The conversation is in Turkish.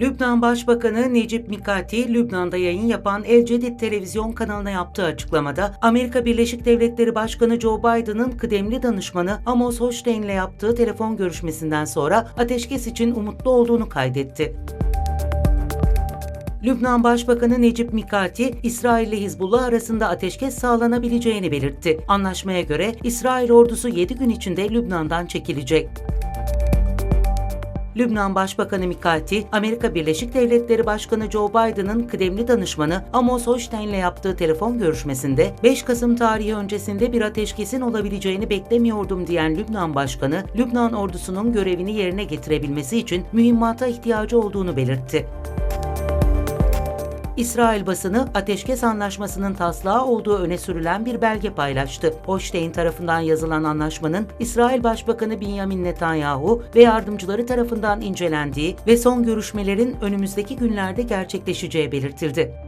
Lübnan Başbakanı Necip Mikati, Lübnan'da yayın yapan El Cedid televizyon kanalına yaptığı açıklamada, Amerika Birleşik Devletleri Başkanı Joe Biden'ın kıdemli danışmanı Amos Hochstein ile yaptığı telefon görüşmesinden sonra ateşkes için umutlu olduğunu kaydetti. Lübnan Başbakanı Necip Mikati, İsrail ile Hizbullah arasında ateşkes sağlanabileceğini belirtti. Anlaşmaya göre İsrail ordusu 7 gün içinde Lübnan'dan çekilecek. Lübnan Başbakanı Mikati, Amerika Birleşik Devletleri Başkanı Joe Biden'ın kıdemli danışmanı Amos Hochstein ile yaptığı telefon görüşmesinde 5 Kasım tarihi öncesinde bir ateşkesin olabileceğini beklemiyordum diyen Lübnan Başkanı, Lübnan ordusunun görevini yerine getirebilmesi için mühimmata ihtiyacı olduğunu belirtti. İsrail basını ateşkes anlaşmasının taslağı olduğu öne sürülen bir belge paylaştı. Hochstein tarafından yazılan anlaşmanın İsrail Başbakanı Benjamin Netanyahu ve yardımcıları tarafından incelendiği ve son görüşmelerin önümüzdeki günlerde gerçekleşeceği belirtildi.